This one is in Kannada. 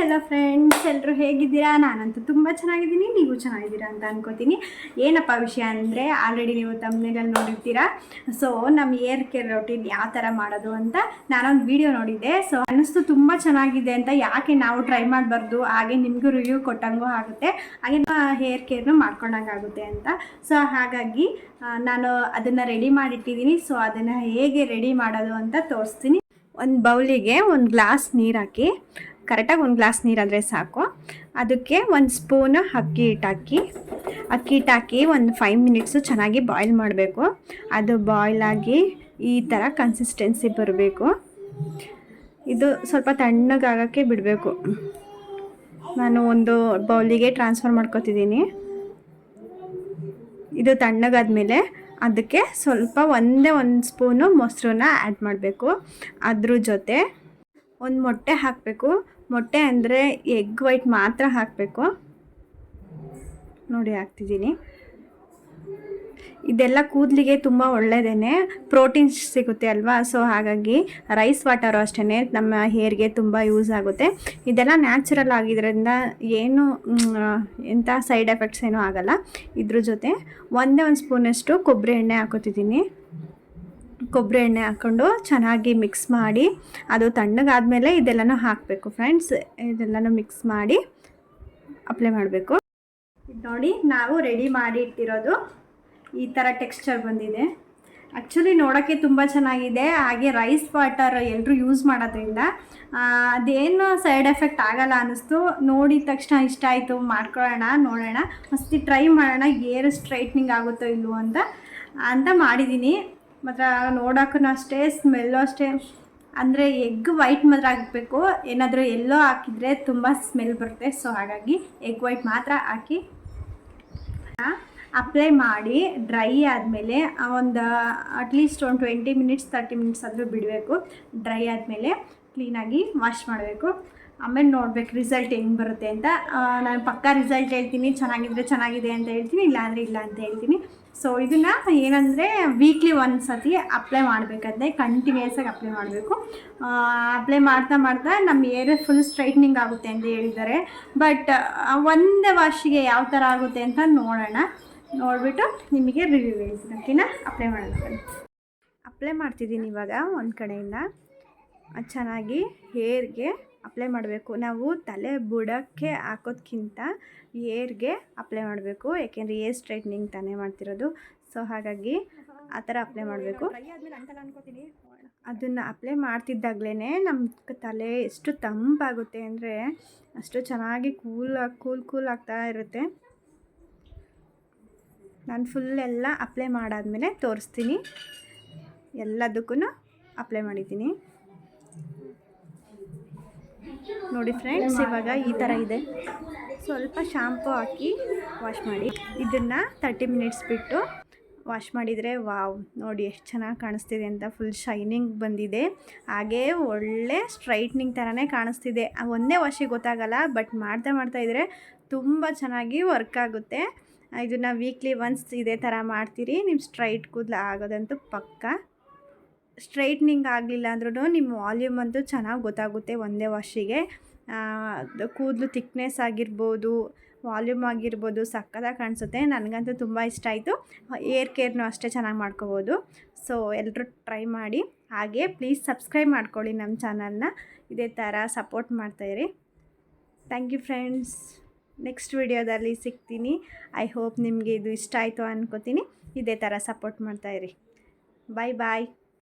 ಹೆಲೋ ಫ್ರೆಂಡ್ಸ್ ಎಲ್ಲರೂ ಹೇಗಿದ್ದೀರಾ? ನಾನಂತೂ ತುಂಬ ಚೆನ್ನಾಗಿದ್ದೀನಿ, ನೀವು ಚೆನ್ನಾಗಿದ್ದೀರಾ ಅಂತ ಅನ್ಕೋತೀನಿ. ಏನಪ್ಪ ವಿಷಯ ಅಂದರೆ ಆಲ್ರೆಡಿ ನೀವು ತಮ್ಮನೇಲಿ ನೋಡಿರ್ತೀರಾ? ಸೊ ನಮ್ಮ ಏರ್ ಕೇರ್ ರೊಟೀನ್ ಯಾವ ಥರ ಮಾಡೋದು ಅಂತ ನಾನೊಂದು ವಿಡಿಯೋ ನೋಡಿದ್ದೆ. ಸೊ ಅನ್ನಿಸ್ತು ತುಂಬ ಚೆನ್ನಾಗಿದೆ ಅಂತ ಯಾಕೆ ನಾವು ಟ್ರೈ ಮಾಡಬಾರ್ದು? ಹಾಗೆ ನಿಮಗೂ ರಿವ್ಯೂ ಕೊಟ್ಟಂಗೂ ಆಗುತ್ತೆ. ಹಾಗೆ ಹೇರ್ ಕೇರ್ನು ಮಾಡ್ಕೊಂಡಂಗೆ ಆಗುತ್ತೆ ಅಂತ. ಸೊ ಹಾಗಾಗಿ ನಾನು ಅದನ್ನು ರೆಡಿ ಮಾಡಿಟ್ಟಿದ್ದೀನಿ. ಸೊ ಅದನ್ನು ಹೇಗೆ ರೆಡಿ ಮಾಡೋದು ಅಂತ ತೋರಿಸ್ತೀನಿ. ಒಂದು ಬೌಲಿಗೆ ಒಂದು ಗ್ಲಾಸ್ ನೀರು ಹಾಕಿ ಕರೆಕ್ಟಾಗಿ ಒಂದು ಗ್ಲಾಸ್ ನೀರಾದರೆ ಸಾಕು. ಅದಕ್ಕೆ ಒಂದು ಸ್ಪೂನು ಅಕ್ಕಿ ಹಿಟ್ಟು ಹಾಕಿ ಅಕ್ಕಿ ಹಿಟ್ಟು ಹಾಕಿ ಒಂದು ಫೈವ್ ಮಿನಿಟ್ಸು ಚೆನ್ನಾಗಿ ಬಾಯ್ಲ್ ಮಾಡಬೇಕು. ಅದು ಬಾಯ್ಲ್ ಆಗಿ ಈ ಥರ ಕನ್ಸಿಸ್ಟೆನ್ಸಿ ಬರಬೇಕು. ಇದು ಸ್ವಲ್ಪ ತಣ್ಣಗಾಗೋಕ್ಕೆ ಬಿಡಬೇಕು. ನಾನು ಒಂದು ಬೌಲಿಗೆ ಟ್ರಾನ್ಸ್ಫರ್ ಮಾಡ್ಕೋತಿದ್ದೀನಿ. ಇದು ತಣ್ಣಗಾದ್ಮೇಲೆ ಅದಕ್ಕೆ ಸ್ವಲ್ಪ ಒಂದೇ ಒಂದು ಸ್ಪೂನು ಮೊಸರನ್ನ ಆ್ಯಡ್ ಮಾಡಬೇಕು. ಅದ್ರ ಜೊತೆ ಒಂದು ಮೊಟ್ಟೆ ಹಾಕಬೇಕು. ಮೊಟ್ಟೆ ಅಂದರೆ ಎಗ್ ವೈಟ್ ಮಾತ್ರ ಹಾಕಬೇಕು. ನೋಡಿ ಹಾಕ್ತಿದ್ದೀನಿ. ಇದೆಲ್ಲ ಕೂದಲಿಗೆ ತುಂಬ ಒಳ್ಳೆಯದೇ ಪ್ರೋಟೀನ್ಸ್ ಸಿಗುತ್ತೆ ಅಲ್ವಾ? ಸೊ ಹಾಗಾಗಿ ರೈಸ್ ವಾಟರು ಅಷ್ಟೇ ನಮ್ಮ ಹೇರ್ಗೆ ತುಂಬ ಯೂಸ್ ಆಗುತ್ತೆ. ಇದೆಲ್ಲ ನ್ಯಾಚುರಲ್ ಆಗಿದ್ರಿಂದ ಏನು ಎಂಥ ಸೈಡ್ ಎಫೆಕ್ಟ್ಸ್ ಏನೂ ಆಗಲ್ಲ. ಇದ್ರ ಜೊತೆ ಒಂದೇ ಒಂದು ಸ್ಪೂನಷ್ಟು ಕೊಬ್ಬರಿ ಎಣ್ಣೆ ಹಾಕೋತಿದ್ದೀನಿ. ಕೊಬ್ಬರಿ ಎಣ್ಣೆ ಹಾಕ್ಕೊಂಡು ಚೆನ್ನಾಗಿ ಮಿಕ್ಸ್ ಮಾಡಿ, ಅದು ತಣ್ಣಗಾದಮೇಲೆ ಇದೆಲ್ಲನೂ ಹಾಕಬೇಕು ಫ್ರೆಂಡ್ಸ್ ಇದೆಲ್ಲನೂ ಮಿಕ್ಸ್ ಮಾಡಿ ಅಪ್ಲೈ ಮಾಡಬೇಕು. ನೋಡಿ, ನಾವು ರೆಡಿ ಮಾಡಿ ಇಟ್ಟಿರೋದು. ಈ ಥರ ಟೆಕ್ಸ್ಚರ್ ಬಂದಿದೆ. ಆ್ಯಕ್ಚುಲಿ ನೋಡೋಕ್ಕೆ ತುಂಬ ಚೆನ್ನಾಗಿದೆ. ಹಾಗೆ ರೈಸ್ ವಾಟರ್ ಎಲ್ಲರೂ ಯೂಸ್ ಮಾಡೋದ್ರಿಂದ ಅದೇನು ಸೈಡ್ ಎಫೆಕ್ಟ್ ಆಗಲ್ಲ ಅನ್ನಿಸ್ತು. ನೋಡಿದ ತಕ್ಷಣ ಇಷ್ಟ ಆಯಿತು. ಮಾಡ್ಕೊಳ್ಳೋಣ, ನೋಡೋಣ. ಮಸ್ತಿ ಟ್ರೈ ಮಾಡೋಣ. ಏರ್ ಸ್ಟ್ರೈಟ್ನಿಂಗ್ ಆಗುತ್ತೋ ಇಲ್ವೋ ಅಂತ ಅಂತ ಮಾಡಿದ್ದೀನಿ ಮಾತ್ರ ನೋಡೋಕ್ಕೂ ಅಷ್ಟೇ ಸ್ಮೆಲ್ಲು ಅಷ್ಟೇ. ಅಂದರೆ ಎಗ್ ವೈಟ್ ಮಾತ್ರ ಹಾಕಬೇಕು. ಏನಾದರೂ ಎಲ್ಲೋ ಹಾಕಿದರೆ ತುಂಬ ಸ್ಮೆಲ್ ಬರುತ್ತೆ. ಸೊ ಹಾಗಾಗಿ ಎಗ್ ವೈಟ್ ಮಾತ್ರ ಹಾಕಿ ಅಪ್ಲೈ ಮಾಡಿ ಡ್ರೈ ಆದಮೇಲೆ ಒಂದು ಅಟ್ಲೀಸ್ಟ್ ಒಂದು ಟ್ವೆಂಟಿ ಮಿನಿಟ್ಸ್ ತರ್ಟಿ ಮಿನಿಟ್ಸ್ ಆದರೂ ಬಿಡಬೇಕು. ಡ್ರೈ ಆದಮೇಲೆ ಕ್ಲೀನಾಗಿ ವಾಶ್ ಮಾಡಬೇಕು. ಆಮೇಲೆ ನೋಡ್ಬೇಕು ರಿಸಲ್ಟ್ ಹೆಂಗೆ ಬರುತ್ತೆ ಅಂತ. ನಾನು ಪಕ್ಕಾ ರಿಸಲ್ಟ್ ಹೇಳ್ತೀನಿ, ಚೆನ್ನಾಗಿದ್ರೆ ಚೆನ್ನಾಗಿದೆ ಅಂತ ಹೇಳ್ತೀನಿ ಇಲ್ಲ ಅಂದರೆ ಇಲ್ಲ ಅಂತ ಹೇಳ್ತೀನಿ. ಸೊ ಇದನ್ನು ಏನಂದರೆ ವೀಕ್ಲಿ ಒಂದು ಸತಿ ಅಪ್ಲೈ ಮಾಡಬೇಕಂತೆ ಕಂಟಿನ್ಯೂಸ್ ಆಗಿ ಅಪ್ಲೈ ಮಾಡಬೇಕು. ಅಪ್ಲೈ ಮಾಡ್ತಾ ಮಾಡ್ತಾ ನಮ್ಮ ಏರಿಯಾ ಫುಲ್ ಸ್ಟ್ರೈಟ್ನಿಂಗ್ ಆಗುತ್ತೆ ಅಂತ ಹೇಳಿದ್ದಾರೆ. ಬಟ್ ಒಂದೇ ವಾಶಿಗೆ ಯಾವ ಥರ ಆಗುತ್ತೆ ಅಂತ ನೋಡೋಣ. ನೋಡಿಬಿಟ್ಟು ನಿಮಗೆ ರಿವ್ಯೂ ಹೇಳ್ತೀನಿ ಓಕೆನಾ ಅಪ್ಲೈ ಮಾಡೋಣ. ಅಪ್ಲೈ ಮಾಡ್ತಿದ್ದೀನಿ ಇವಾಗ ಒಂದು ಕಡೆಯಿಂದ. ಚೆನ್ನಾಗಿ ಹೇರ್ಗೆ ಅಪ್ಲೈ ಮಾಡಬೇಕು. ನಾವು ತಲೆ ಬುಡಕ್ಕೆ ಹಾಕೋದ್ಕಿಂತ ಏರ್ಗೆ ಅಪ್ಲೈ ಮಾಡಬೇಕು. ಯಾಕೆಂದರೆ ಏರ್ ಸ್ಟ್ರೈಟ್ನಿಂಗ್ ತಾನೇ ಮಾಡ್ತಿರೋದು. ಸೊ ಹಾಗಾಗಿ ಆ ಥರ ಅಪ್ಲೈ ಮಾಡಬೇಕು. ಅದನ್ನು ಅಪ್ಲೈ ಮಾಡ್ತಿದ್ದಾಗಲೇ ನಮ್ಮ ತಲೆ ಎಷ್ಟು ತಂಪಾಗುತ್ತೆ ಅಂದರೆ ಅಷ್ಟು ಚೆನ್ನಾಗಿ ಕೂಲ್ ಕೂಲ್ ಕೂಲ್ ಆಗ್ತಾ ಇರುತ್ತೆ. ನಾನು ಫುಲ್ ಎಲ್ಲ ಅಪ್ಲೈ ಮಾಡಾದಮೇಲೆ ತೋರಿಸ್ತೀನಿ. ಎಲ್ಲದಕ್ಕೂ ಅಪ್ಲೈ ಮಾಡಿದ್ದೀನಿ. ನೋಡಿ ಫ್ರೆಂಡ್ಸ್, ಇವಾಗ ಈ ಥರ ಇದೆ. ಸ್ವಲ್ಪ ಶಾಂಪು ಹಾಕಿ ವಾಶ್ ಮಾಡಿ. ಇದನ್ನು ತರ್ಟಿ ಮಿನಿಟ್ಸ್ ಬಿಟ್ಟು ವಾಶ್ ಮಾಡಿದರೆ ವಾವ್, ನೋಡಿ ಎಷ್ಟು ಚೆನ್ನಾಗಿ ಕಾಣಿಸ್ತಿದೆ ಅಂತ ಫುಲ್ ಶೈನಿಂಗ್ ಬಂದಿದೆ. ಹಾಗೇ ಒಳ್ಳೆ ಸ್ಟ್ರೈಟ್ನಿಂಗ್ ಥರನೇ ಕಾಣಿಸ್ತಿದೆ. ಒಂದೇ ವಾಶಿಗೆ ಗೊತ್ತಾಗಲ್ಲ ಬಟ್ ಮಾಡ್ತಾ ಮಾಡ್ತಾ ಇದ್ದರೆ ತುಂಬ ಚೆನ್ನಾಗಿ ವರ್ಕ್ ಆಗುತ್ತೆ. ಇದನ್ನು ವೀಕ್ಲಿ ಒನ್ಸ್ ಇದೇ ಥರ ಮಾಡ್ತೀರಿ ನಿಮ್ಮ ಸ್ಟ್ರೈಟ್ ಕೂದಲು ಆಗೋದಂತೂ ಪಕ್ಕ. ಸ್ಟ್ರೈಟ್ನಿಂಗ್ ಆಗಲಿಲ್ಲ ಅಂದ್ರೂ ನಿಮ್ಮ ವಾಲ್ಯೂಮ್ ಅಂತೂ ಚೆನ್ನಾಗಿ ಗೊತ್ತಾಗುತ್ತೆ ಒಂದೇ ವಾಶಿಗೆ. ಕೂದಲು ತಿಕ್ನೆಸ್ ಆಗಿರ್ಬೋದು, ವಾಲ್ಯೂಮ್ ಆಗಿರ್ಬೋದು ಸಕ್ಕತ್ತಾಗಿ ಕಾಣಿಸುತ್ತೆ. ನನಗಂತೂ ತುಂಬ ಇಷ್ಟ ಆಯಿತು. ಏರ್ ಕೇರ್ನು ಅಷ್ಟೇ ಚೆನ್ನಾಗಿ ಮಾಡ್ಕೋಬೋದು. ಸೊ ಎಲ್ಲರೂ ಟ್ರೈ ಮಾಡಿ. ಹಾಗೆ ಪ್ಲೀಸ್ ಸಬ್ಸ್ಕ್ರೈಬ್ ಮಾಡ್ಕೊಳ್ಳಿ ನಮ್ಮ ಚಾನಲ್ನ. ಇದೇ ಥರ ಸಪೋರ್ಟ್ ಮಾಡ್ತಾಯಿರಿ ಥ್ಯಾಂಕ್ ಯು ಫ್ರೆಂಡ್ಸ್. ನೆಕ್ಸ್ಟ್ ವಿಡಿಯೋದಲ್ಲಿ ಸಿಗ್ತೀನಿ. ಐ ಹೋಪ್ ನಿಮಗೆ ಇದು ಇಷ್ಟ ಆಯಿತು ಅನ್ಕೋತೀನಿ. ಇದೇ ಥರ ಸಪೋರ್ಟ್ ಮಾಡ್ತಾಯಿರಿ ಬಾಯ್ ಬಾಯ್.